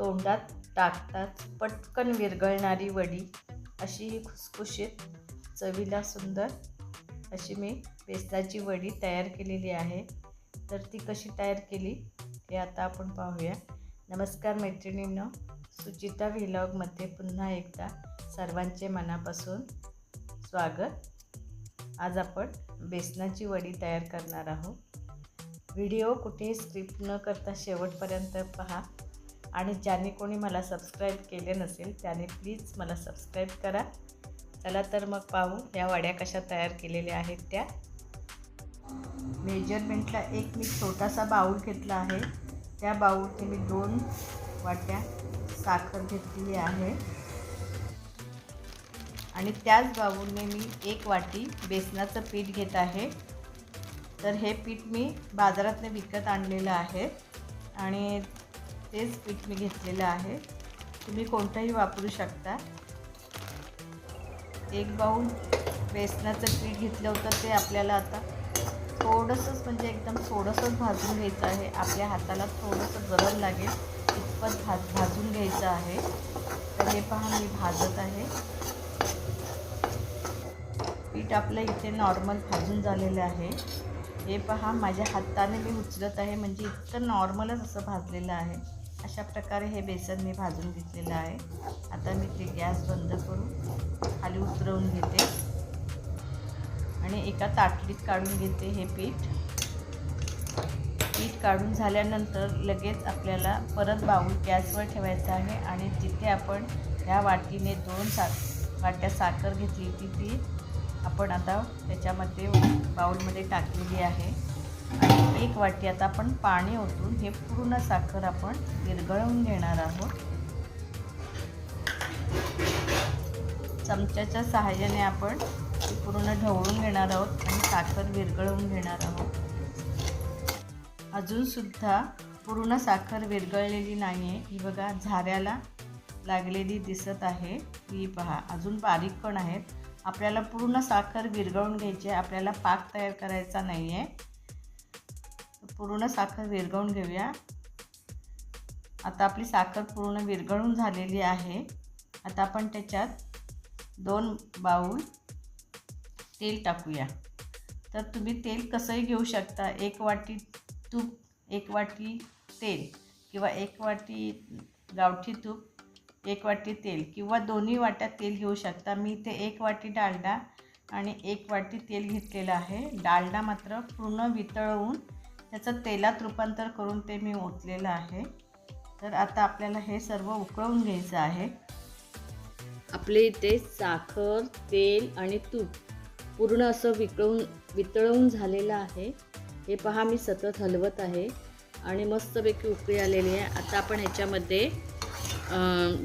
तोंडात टाकताच पटकन विरघळणारी वडी अशी ही खुसखुशीत चवीला सुंदर अशी मी बेसनाची वडी तयार केलेली आहे. तर ती कशी तयार केली हे आता आपण पाहूया. नमस्कार मैत्रिणींनो सुचिता व्हिलॉगमध्ये पुन्हा एकदा सर्वांचे मनापासून स्वागत. आज आपण बेसनाची वडी तयार करणार आहोत. व्हिडिओ कुठेही स्क्रिप्ट न करता शेवटपर्यंत पहा. आणि ज्याने कोणी मला सबस्क्राईब केले नसेल त्याने प्लीज मला सबस्क्राईब करा. चला तर मग पाहू या वड्या कशा तयार केलेल्या आहेत त्या. मेजरमेंटला एक मी छोटासा बाऊल घेतला आहे. त्या बाऊलने मी दोन वाट्या साखर घेतलेली आहे. आणि त्याच बाऊलने मी एक वाटी बेसनाचं पीठ घेत आहे. तर हे पीठ मी बाजारातनं विकत आणलेलं आहे. आणि तेच पीठ मी घेतलेलं आहे. तुम्ही कोणतंही वापरू शकता. एक बाऊल बेसनाचं पीठ घेतलं होतं ते आपल्याला आता थोडंसंच म्हणजे एकदम थोडंसंच भाजून घ्यायचं आहे. आपल्या हाताला थोडंसं गरम लागेल इतपत भाज भाजून घ्यायचं आहे. तर हे पहा मी भाजत आहे. पीठ आपलं इथे नॉर्मल भाजून झालेलं आहे. हे पहा माझ्या हाताने मी उचलत आहे म्हणजे इतकं नॉर्मलच असं भाजलेलं आहे. अशा प्रकारे हे बेसन मी भाजून घेतलेलं आहे. आता मी ते गॅस बंद करून खाली उतरवून घेते. आणि एका ताटलीत काढून घेते हे पीठ. पीठ काढून झाल्यानंतर लगेच आपल्याला परत बाऊल गॅसवर ठेवायचं आहे आणि जिथे आपण ह्या वाटीने दोन सा वाट्या साखर घेतली ती ती आपण आता त्याच्यामध्ये बाऊलमध्ये टाकलेली आहे. आणि एक वाटी आता आपण पाणी ओतून हे पूर्ण साखर आपण विरघळवून घेणार आहोत. चमच्याच्या सहाय्याने आपण पूर्ण ढवळून घेणार आहोत आणि साखर विरघळवून घेणार आहोत. अजूनसुद्धा पूर्ण साखर विरघळलेली नाही आहे ही बघा झाऱ्याला लागलेली दिसत आहे. ही पहा अजून बारीक पण आहेत. आपल्याला पूर्ण साखर विरघळून घ्यायची आहे. आपल्याला पाक तयार करायचा नाही आहे पूर्ण साखर विरघळून घेऊया. आता आपली साखर पूर्ण विरघळून झालेली आहे. आता आपण त्याच्यात दोन बाऊल तेल टाकूया. तर तुम्ही तेल कसंही घेऊ शकता. एक वाटी तूप एक वाटी तेल किंवा एक वाटी गावठी तूप एक वाटी तेल किंवा दोन्ही वाट्यात तेल घेऊ शकता. मी इथे एक वाटी डालडा आणि एक वाटी तेल घेतलेलं आहे. डालडा मात्र पूर्ण वितळवून त्याचं तेलात रूपांतर करून ते मी ओतलेलं आहे. तर आता आपल्याला हे सर्व उकळवून घ्यायचं आहे. आपले इथे साखर तेल आणि तूप पूर्ण असं विकळून वितळवून झालेलं आहे. हे पहा मी सतत हलवत आहे आणि मस्तपैकी उकळी आलेली आहे. आता आपण ह्याच्यामध्ये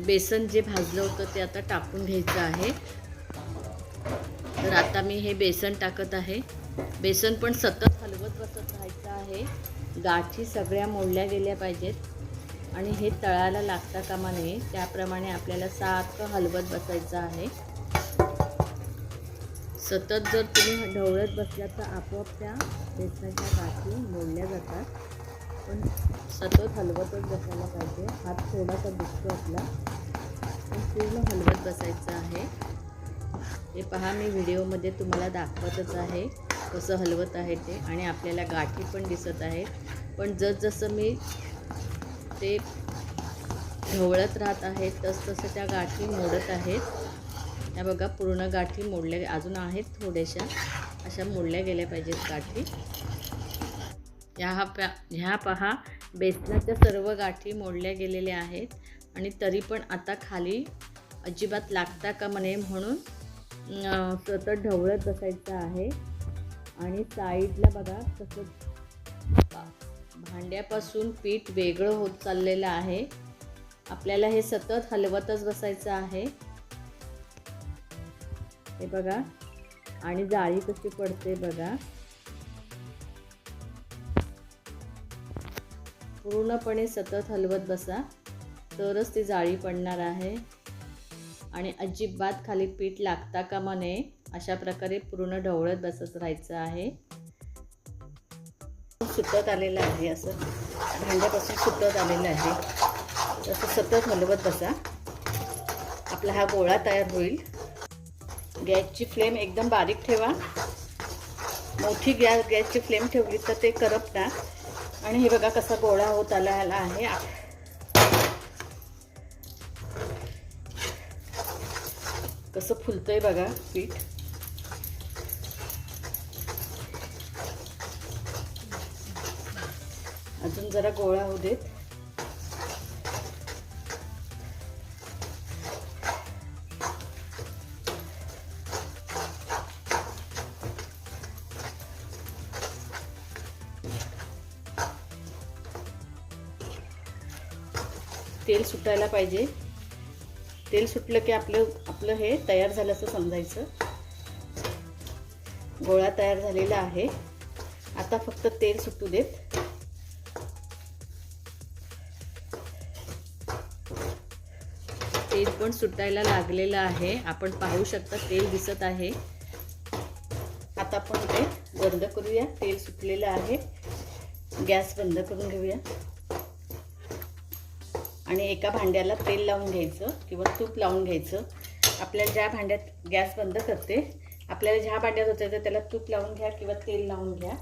बेसन जे भाजलं होतं ते आता टाकून घ्यायचं आहे. तर आता मी हे बेसन टाकत आहे. बेसन पण सतत हलवत बसत राहायचं आहे. गाठी सगळ्या मोडल्या गेल्या पाहिजेत. आणि हे तळाला लागता कामा नये. त्याप्रमाणे आपल्याला सारखं हलवत बसायचं आहे. सतत जर तुम्ही ढवळत बसल्या तर आपोआप त्या बेसनाच्या गाठी मोडल्या जातात. पण सतत हलवतच बसायला पाहिजे. हात थोडासा दुखतो आपला. पण पूर्ण हलवत बसायचं आहे. हे पहा मी व्हिडिओमध्ये तुम्हाला दाखवतच आहे. कसं हलवत आहे ते आणि आपल्याला गाठी पण दिसत आहेत. पण जसजसं मी ते ढवळत राहत आहे तसतसं त्या गाठी मोडत आहेत. त्या बघा पूर्ण गाठी मोडल्या अजून आहेत थोड्याशा. अशा मोडल्या गेल्या पाहिजेत गाठी. ह्या हा ह्या पहा बेसनाच्या सर्व गाठी मोडल्या गेलेल्या आहेत. आणि तरी पण आता खाली अजिबात लागता का म्हणे म्हणून सतत ढवळत बसायचं आहे. आणि साईडला बघा कसं भांड्यापासून पीठ वेगळं होत चाललेलं आहे. आपल्याला हे सतत हलवतच बसायचं आहे. हे बघा आणि जाळी कशी पडते बघा. पूर्णपणे सतत हलवत बसा तरच ती जाळी पडणार आहे. आणि अजिबात खाली पीठ लागता कामा नये. अशा प्रकारे पूर्ण ढवळत बसत राहायचं आहे. सुटत आलेलं आहे असं. भांड्यापासून सुटत आलेलं आहे. तसं सतत हलवत बसा. आपला हा गोळा तयार होईल. गॅसची फ्लेम एकदम बारीक ठेवा. मोठी गॅस गॅसची फ्लेम ठेवली तर ते करपणार आणि हे बघा कसा गोळा होत आला आला आहे. कसं फुलतंय बघा पीठ. अजून जरा गोळा होऊ देत. तेल सुटायला पाहिजे. तेल सुटलं की आपलं आपलं हे तयार झालं असं समजायचं. गोळा तयार झालेला आहे. आता फक्त तेल सुटू देत. तेल पण सुटायला लागलेलं आहे. आपण पाहू शकता तेल दिसत आहे. आता आपण ते बंद करूया. तेल सुटलेलं आहे. गॅस बंद करून घेऊया. आणि एका भांड्याला तेल लावून घ्यायचं किंवा तूप लावून घ्यायचं. आपल्याला ज्या भांड्यात गॅस बंद करते आपल्याला ज्या भांड्यात होतं तर त्याला तूप लावून घ्या किंवा तेल लावून घ्या.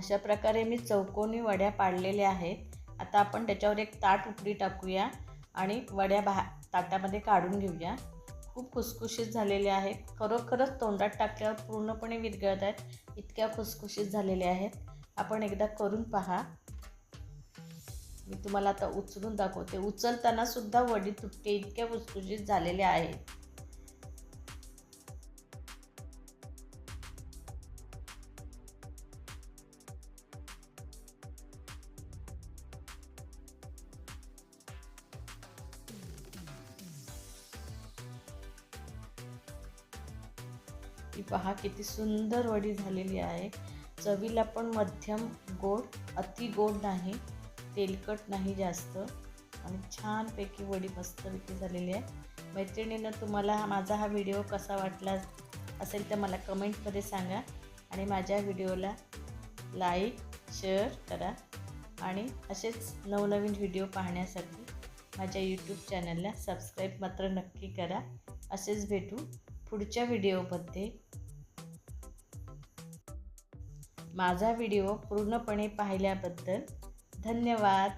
अशा प्रकारे मी चौकोनी वड्या पाडलेल्या आहेत. आता आपण त्याच्यावर एक ताट उपडी टाकूया आणि वड्या भा ताटामध्ये काढून घेऊया. खूप खुसखुशीत झालेल्या आहेत. खरोखरच तोंडात टाकल्यावर पूर्णपणे विरघळत आहेत. इतक्या खुसखुशीत झालेल्या आहेत. आपण एकदा करून पहा. मी तुम्हाला आता उचलून दाखवते. उचलताना सुद्धा वडी तुटते इतक्या खुसखुशीत झालेल्या आहेत. ही पहा किती सुंदर वडी झालेली आहे. चवीला पण मध्यम गोड अति गोड नाही तेलकट नाही जास्त. आणि छानपैकी वडी मस्तपैकी झालेली आहे. मैत्रिणीनं तुम्हाला हा माझा हा व्हिडिओ कसा वाटला असेल तर मला कमेंटमध्ये सांगा. आणि माझ्या व्हिडिओला लाईक शेअर करा. आणि असेच नवनवीन व्हिडिओ पाहण्यासाठी माझ्या यूट्यूब चॅनलला सबस्क्राईब मात्र नक्की करा. असेच भेटू पुढच्या व्हिडिओमध्ये. माझा व्हिडिओ पूर्णपणे पाहिल्याबद्दल धन्यवाद.